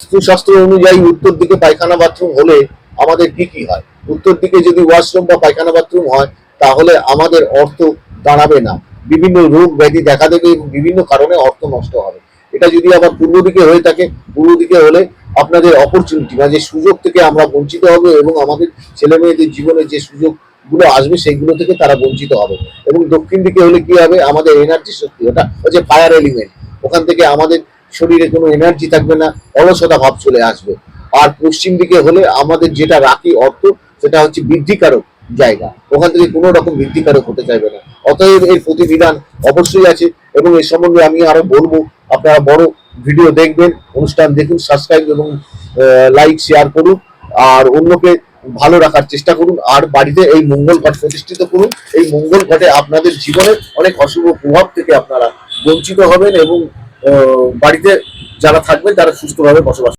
বাস্তুশাস্ত্র অনুযায়ী উত্তর দিকে পায়খানা বাথরুম হলে আমাদের কি কি হয়? উত্তর দিকে যদি ওয়াশরুম বা পায়খানা বাথরুম হয়, তাহলে আমাদের অর্থ দাঁড়াবে না। বিভিন্ন রোগ ব্যাধি দেখা দেবে বিভিন্ন কারণে অর্থ নষ্ট হবে। এটা যদি আবার পূর্ব দিকে হয়ে থাকে, পূর্ব দিকে হলে আপনাদের অপরচুনিটি বা যে সুযোগ থেকে আমরা বঞ্চিত হব এবং আমাদের ছেলে মেয়েদের জীবনে যে সুযোগগুলো আসবে সেইগুলো থেকে তারা বঞ্চিত হবে। এবং দক্ষিণ দিকে হলে কি হবে? আমাদের এনার্জি শক্তি, ওটা হচ্ছে ফায়ার এলিমেন্ট ওখান থেকে আমাদের শরীরে কোনো এনার্জি থাকবে না, অলসতা ভাব চলে আসবে। আর পশ্চিম দিকে হলে আমাদের যেটা রাখি অর্থ, সেটা হচ্ছে বৃদ্ধিকারক জায়গা। ওখান থেকে কোনো রকম বৃদ্ধিকারক হতে চাইবে না। অতএব এর প্রতিবিধান অবশ্যই আছে এবং এর সম্বন্ধে আমি আরও বলব, আপনারা বড় ভিডিও দেখবেন, অনুষ্ঠান দেখুন সাবস্ক্রাইব এবং লাইক শেয়ার করুন, আর অন্যকে ভালো রাখার চেষ্টা করুন, আর বাড়িতে এই মঙ্গল ঘট প্রতিষ্ঠিত করুন। এই মঙ্গল ঘটে আপনাদের জীবনের অনেক অশুভ প্রভাব থেকে আপনারা বঞ্চিত হবেন এবং বাড়িতে যারা থাকবেন তারা সুস্থভাবে বসবাস